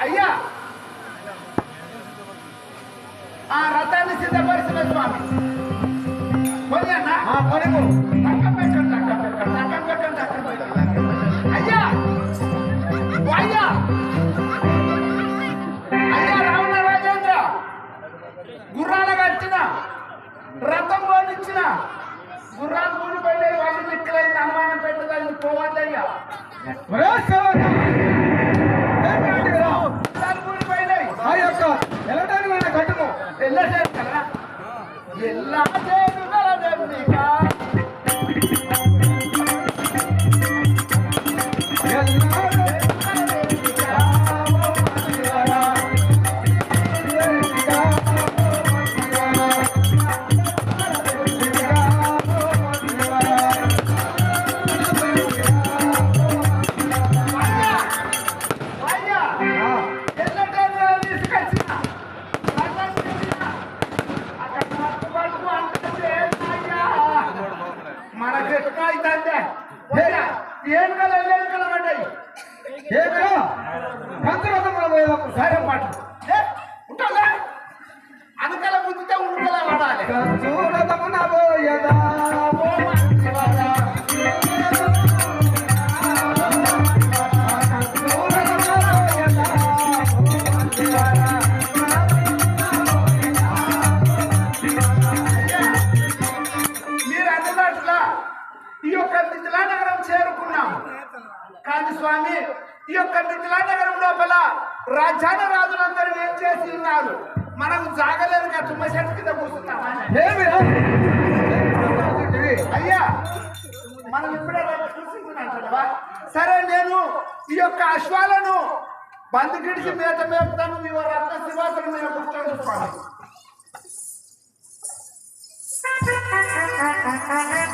అయ్యా! ఆ రథాన్ని సిద్ధపరిచిన స్వామి. కొని అన్న. టక్కం పెట్టండి పెట్టండి అయ్యా ఓ అయ్యా! అయ్యా! రావణ రాజేంద్ర గుర్రాల కట్టిన రథం పోనిచ్చిన గుర్రాలు కూలిపోయినాయి వాళ్ళు మిక్కలైంది అనుమానం పెట్టదని పోవద్దయ్యా Love. యొక్క మిథిలా నగరం చేరుకున్నాం కానీ స్వామి ఈ యొక్క మిథిలా నగరం లోపల రాజ్యాన రాజులందరూ ఏం చేసి ఉన్నారు? మనం జాగలేదుగా తుమ్మ చెట్టు కింద కూర్చున్నామా? ఏమిరా అయ్యా మనం ఇప్పుడే సరే నేను ఈ యొక్క అశ్వాలను బందుకిడిచి మేత మేపుతాను మీ రత్న సింహాసనం మీద కూర్చొని స్వామి.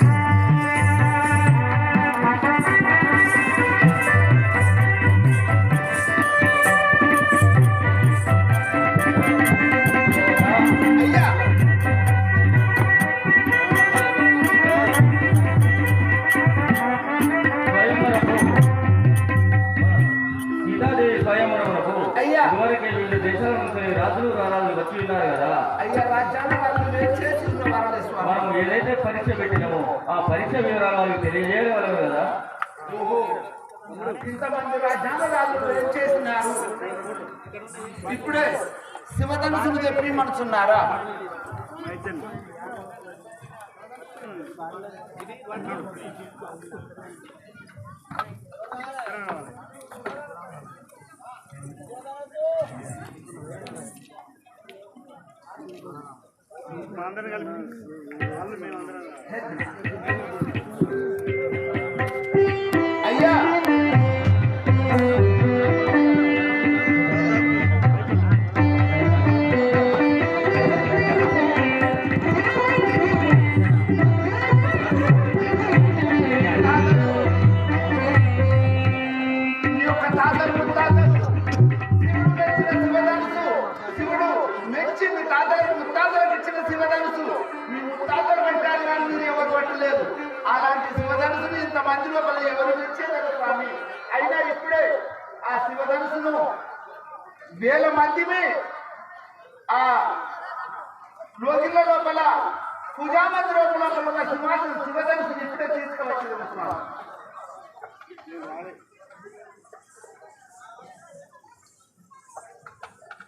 రాజులు రారాజులు వచ్చి ఉన్నారు కదా అయ్యా స్వామి. మనం ఏదైతే పరీక్ష పెట్టినామో ఆ పరీక్ష వివరాలు వాళ్ళకి తెలియజేయగలరు కదా? ఓహో ఇంతమంది రాజ్యాన రాజులు ఏం చేసినారు ఇప్పుడే శివధనుసును చెప్పి మనసున్నారా? అయ్యా మంది లోపల ఎవరు మెచ్చేదారు స్వామి? అయినా ఇప్పుడే ఆ శివధనుసును వేల మందిని ఆ లోకిల లోపల పూజామంది లోపల ఉన్న సింహాసనం శివధనుసుని ఇప్పుడే తీసుకువచ్చింది స్వామి.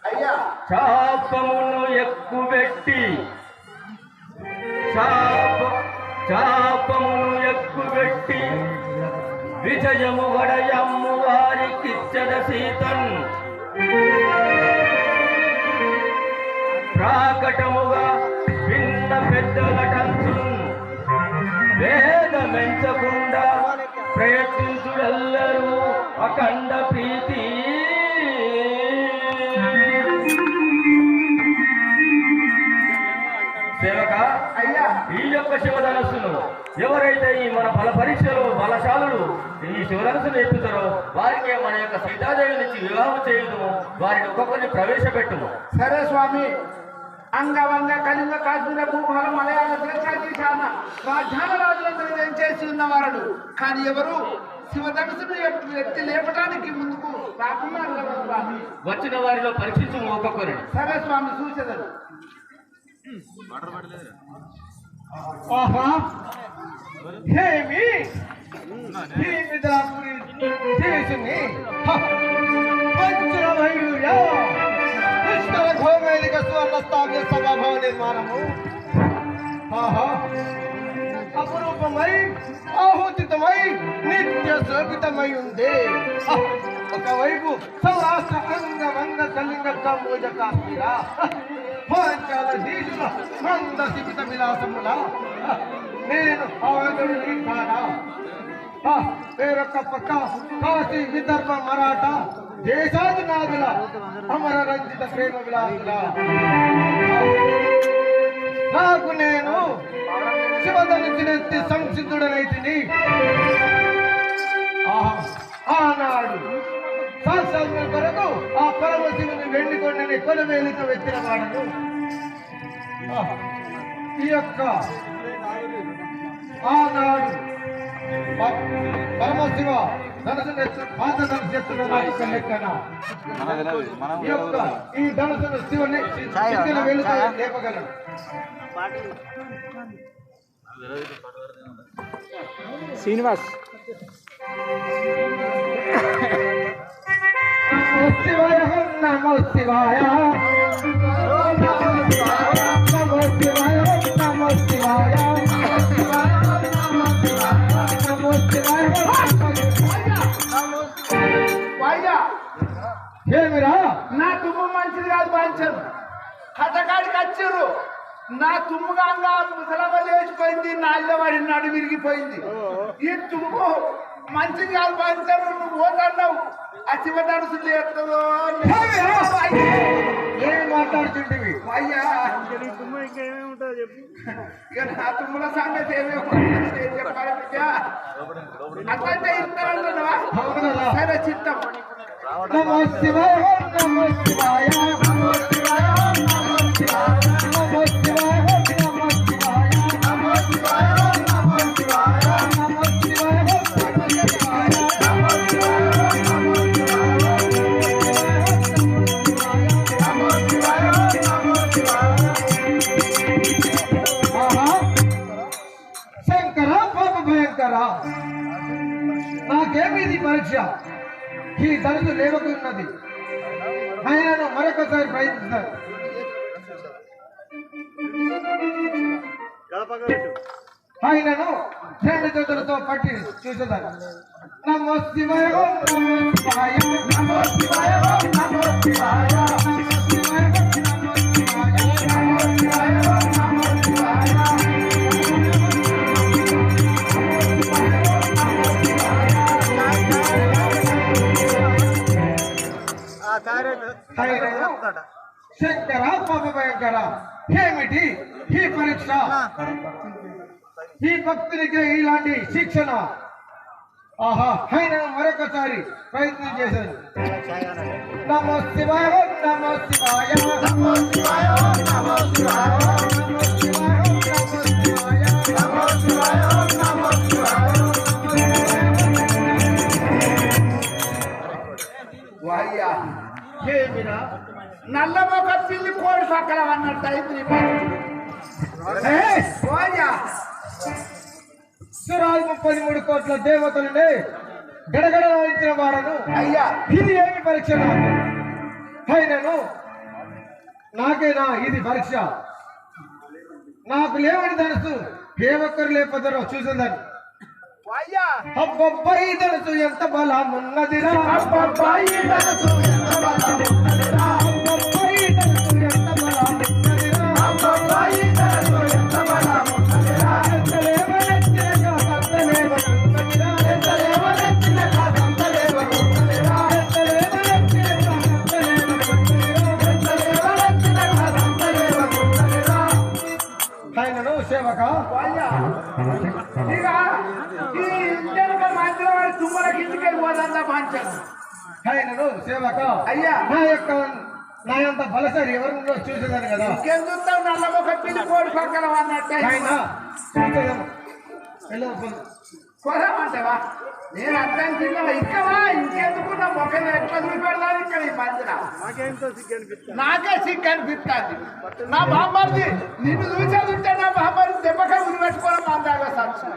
అయ్యా. చాపమును ఎక్కువెట్టి చాప చాపమును విజయము వడయమ్ము వారికిచ్చద సీతన్. ప్రాకటముగా భిన్న పెద్దలటంచున్. వేదమెంచకుండా ప్రయత్నించుడల్లరూ అఖండ శివధనస్సును ఎత్తుతారో వారికి మన యొక్క సీతాదేవి నుంచి వివాహం చేయుదుము వారిని ఒక్కొక్కరిని ప్రవేశపెట్టుము. సరే స్వామి అంగవంగ కలింగ కాశ్మీర భూపాల మలయాళ దేశాన రాజ్యాన రాజులందరూ ఏం చేసి ఉన్నవారడు? కానీ ఎవరు? శివధనుసును ఎత్తి లేపడానికి ముందుకు రాకున్నారు స్వామి వచ్చిన వారిలో పరీక్షించు ఒక్కొక్కరిని. సరే స్వామి సూచనలు ఆహా. ఏమి विदापुरी देश में पंचरभैया पुष्कर घोर में लिखा स्वर रस्ता में सभा भवन निर्माण हो हाँ हाँ। अपरूपमयी आहुतितमयी नित्य शोभितमयी उन्दे ఒకవైపు సౌరాష్ట్ర అంగ వంగ కళింగ కంబోజ కాశ్మీర పాంచాల దీసుల మంద శిబిత విలాసముల నేను అవగడు వేరొక పక్క కాశీ విదర్భ మరాఠ దేశాది నాదుల అమర రంజిత ప్రేమ విలాసుల నాకు నేను శివధనుసినెత్తి సంసిద్ధుడనైతిని. ఆహా, ఆనాడు సాక్షాత్మ కొరకు ఆ పరమశివుని వెండికొండని కొండని కొలవేలిక వెచ్చిన వాడను ఈ యొక్క ఆనాడు పరమ శివ మాతను చేస్తున్న లెక్కన ఈ యొక్క ఈ ధనసును శివుని చిక్కిన వెలుగు లేపగలను శ్రీనివాస్ శివాయ నమ శివాయ ఏమిరా నా తుమ్ము మంచిది కాదు బాంచను కథకాడికి వచ్చారు నా తుమ్ముగా ముసలమ్మ లేచిపోయింది నాళ్ళ వాడి నడు విరిగిపోయింది. ఈ తుమ్ము మంచిది కాదు బాంచను నువ్వు పోతున్నావు ఆ శివధనుసు లేస్తుందో ఏమి మాట్లాడుతుంటివి? అయ్యా ఇంకేమేమి ఉంటుందో చెప్పు. ఇక నా తుమ్ముల సంగతి ఏమేమో ఏం చెప్పాలి బిడ్డ? అట్లంటే కదా సరే చిత్తం. నమో శివాయ నమో శివాయ నమో శివాయ. నాకేమి ఇది పరీక్ష? ఈ ధనుసు లేవకున్నది ఆయనను మరొకసారి ప్రయత్నిస్తారు ఆయనను రెండు చేతులతో పట్టి చూసేదాన్ని. నమో శివాయ నమో శివాయ నమో శివాయ ఓం నమో శివాయ నమో శివాయ. శంకర భయంకర ఏమిటి? ఈ పరీక్ష. ఈ భక్తునికి ఇలాంటి శిక్షణ. ఆహా ఆయన మరొకసారి ప్రయత్నం చేశాను నమో శివాయ నమో శివాయ. నమో శివాయ నమో శివాయ. పక్కన అన్నట్టు అయింది నీ బతుకు. ఏయ్! వాయ్యా సురాలు ముప్పై మూడు కోట్ల దేవతలని గడగడ వాయించిన వాడను అయ్యా. ఇది ఏమి పరీక్ష నాకు? అయినను నాకేనా ఇది పరీక్ష? నాకు లేవని తెలుసు ఏ ఒక్కరు లేకపోతారో చూసేదాన్ని. అబ్బబ్బా తెలుసు ఎంత బలం ఉన్నదిరా అబ్బబ్బా, ఈ ధనుసు ఎంత బలమున్నదిరా. సేవక? ఈ ఇంజనీర్ మాత్రం తుమ్మలకి ఇంటికి పోదంతా పంచాను ఆయనను సేవక? అయ్యా. నా యొక్క నా అంత బలసారి ఎవరినో చూసేదాన్ని కదా. ఇంకేం చూస్తావు నల్లమొక పిల్లి కోడి పక్కన అన్నట్టు ఆయన పోదామంటావా? నేను అర్థం తిన్నావా ఇక్కవా? ఇంకెందుకు నా మొక్కలు ఎట్లా చూపెడతాను ఇక్కడ ఈ మధ్య నాకేంతో సిగ్గు అనిపిస్తుంది? నాకే సిగ్గు అనిపిస్తుంది. నా బామ్మర్ది నిన్ను చూసేది ఉంటే నా బామ్మర్ది దెబ్బగా ఉరి పెట్టుకోవడం మా దాగా సాక్షి